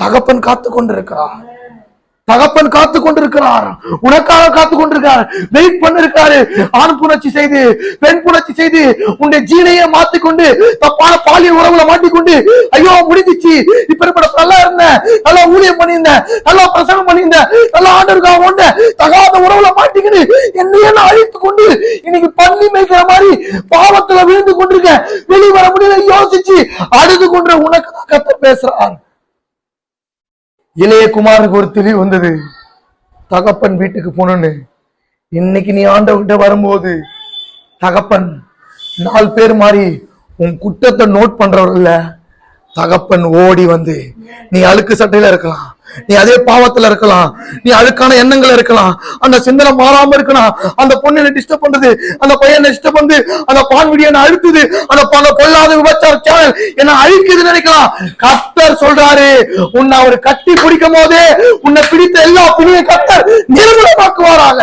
தகப்பன் காத்து கொண்டிருக்கிறார் தகப்பன் காத்து கொண்டிருக்கிறார் உனக்காக காத்து கொண்டிருக்கிறார் வெயிட் பண்ணிருக்காரு ஆண் புணர்ச்சி செய்து பெண் புணர்ச்சி செய்து உன்னுடைய ஜீனையை மாத்திக்கொண்டு தப்பான பாலியல் உறவுல மாட்டிக்கொண்டு ஐயோ முடிஞ்சிச்சு. இப்ப இப்ப நல்லா இருந்தேன் நல்லா ஊழியம் பண்ணியிருந்தேன் நல்லா பிரசங்கம் பண்ணியிருந்தேன் நல்லா ஆண்டருக்காக ஒண்ணு தகாத உறவுல மாட்டிக்கிட்டு என்னையே நான் அழித்து கொண்டு இன்னைக்கு பள்ளி மேய்க்கிற மாதிரி பாவத்துல விழுந்து கொண்டிருக்கேன் வெளிவர வர முடியல யோசிச்சு அழுது கொண்டு உனக்கு தான் கத்த பேசுறார். இளைய குமாரனுக்கு ஒரு தெளிவு வந்தது. தகப்பன் வீட்டுக்கு போனோன்னு. இன்னைக்கு நீ ஆண்டவர்கிட்ட வரும்போது தகப்பன் நாலு பேர் மாதிரி உன் குற்றத்தை நோட் பண்றவர் இல்ல. தகப்பன் ஓடி வந்து நீ அழுக்கு சட்டையில இருக்கலாம். நீ அதே பாவத்துல இருக்கலாம். நீ அழுக்கான எண்ணங்கள் இருக்கலாம். அந்த சிந்தனை மாறாம இருக்கலாம் அந்த பொண்ணு என்ன டிஸ்டர்ப் பண்றது அந்த பையன் டிஸ்டர்ப் பண்ணு அந்த பான் வீடியோ என்ன அழுத்துது அந்த பண கொள்ளாத விபச்சார சேனல் என்ன அழிக்குதுன்னு நினைக்கலாம். கத்தர் சொல்றாரு உன்னை அவர் கட்டி பிடிக்கும் போதே உன்னை பிடித்த எல்லா புண்ணிய கத்தர் நிர்மூலமாக்குவாராக